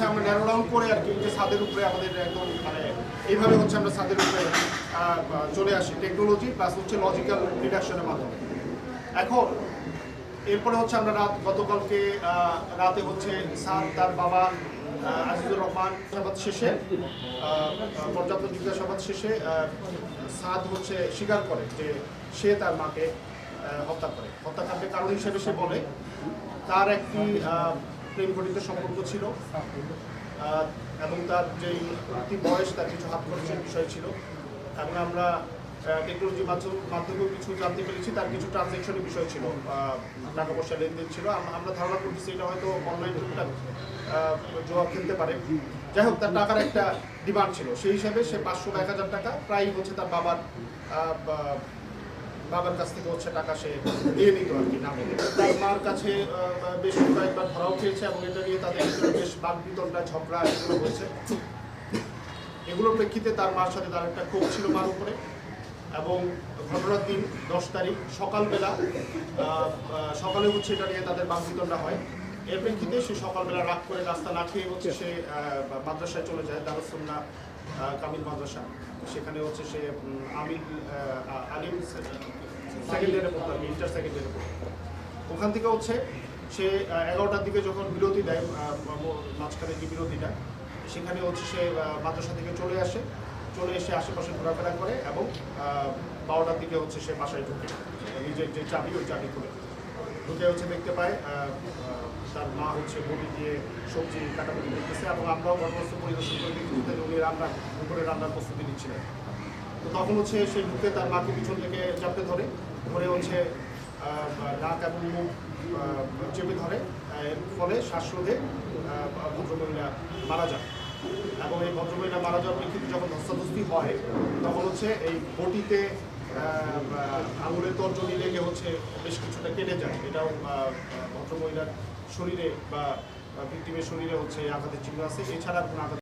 তেরো রাউন্ড করে আর কি যে ছাদের উপরে আমাদের একদম মানে এইভাবে হচ্ছে আমরা ছাদের উপরে চলে আসি টেকনোলজি প্লাস হচ্ছে লজিক্যাল ডিডাকশনের মাধ্যমে। এখন, এরপরে হচ্ছে আমরা রাত, গতকালকে রাতে হচ্ছে সাদ তার বাবা আজিজুর রহমান জিজ্ঞাসাবাদ শেষে পর্যাপ্ত জিজ্ঞাসাবাদ শেষে সাদ হচ্ছে স্বীকার করে যে সে তার মাকে হত্যা করে। হত্যাকাণ্ডের কারণ হিসেবে সে বলে, তার একটি প্রেম ঘটিত সম্পর্ক ছিল। এবং তার যেই প্রতি বয়স, তার কিছু হাত খরচের বিষয় ছিল। এবং আমরা টেকনোলজির মাধ্যম মাধ্যমেও কিছু জানতে পেরেছি, তার কিছু ট্রানজ্যাকশনের বিষয় ছিল। টাকা পয়সা লেনদেন ছিল। আম- আমরা ধারণা করতেছি এটা হয়তো অনলাইন জোয়া খেলতে পারে। যাই হোক, তার টাকার একটা ডিমান্ড ছিল। সেই হিসাবে সে পাঁচশো এক হাজার টাকা প্রায় হচ্ছে তার বাবার বাবার কাছ থেকে হচ্ছে টাকা সে দিয়ে নিত আর কি, না বলে তার মার কাছে বেশ কয়েকবার ধরাও খেয়েছে এবং এটা নিয়ে তাদের বেশ বাক ঝগড়া এগুলো হয়েছে। এগুলোর প্রেক্ষিতে তার মার সাথে তার একটা ক্ষোভ ছিল মার উপরে। এবং ঘটনার দিন, দশ তারিখ, সকালবেলা সকালে হচ্ছে এটা নিয়ে তাদের বাক হয়। এর প্রেক্ষিতে সে সকালবেলা রাগ করে রাস্তা না খেয়ে হচ্ছে সে মাদ্রাসায় চলে যায় দারুসুন্না কামিল মাদ্রাসা। সেখানে হচ্ছে সে আমিল আলিম সেকেন্ড ইয়ারে পড়তো ইন্টার সেকেন্ড ইয়ারে পড়তো ওখান থেকে হচ্ছে সে এগারোটার দিকে যখন বিরতি দেয় মাঝখানে যে বিরতিটা, সেখানে হচ্ছে সে মাদ্রাসা থেকে চলে আসে। চলে এসে আশেপাশে ঘোরাফেরা করে এবং বারোটার দিকে হচ্ছে সে বাসায় ঢুকে। নিজের যে চাবি, ওই চাবি খুলে। ঢুকে হচ্ছে দেখতে পায় তার মা হচ্ছে বটি দিয়ে সবজি কাটাকুটি করতেছে এবং আমরাও ঘটনাস্থল পরিদর্শন করে দেখতেছি যে উনি রান্না উপরে রান্নার প্রস্তুতি নিচ্ছিলেন তো তখন হচ্ছে সে ঢুকে তার মাকে পিছন থেকে চাপতে ধরে ধরে হচ্ছে নাক এবং মুখ চেপে ধরে, এর ফলে শ্বাসরোধে ভদ্রমহিলা মারা যান। এবং এই ভদ্রমহিলা মারা যাওয়ার প্রেক্ষিতে যখন ধস্তাধস্তি হয়, তখন হচ্ছে এই বটিতে আঙুলের তর্জনী লেগে হচ্ছে বেশ কিছুটা কেটে যায়। এটাও ভদ্রমহিলার শরীরে বা ভিক্টিমের শরীরে হচ্ছে আঘাতের চিহ্ন আছে। এছাড়া কোনো আঘাত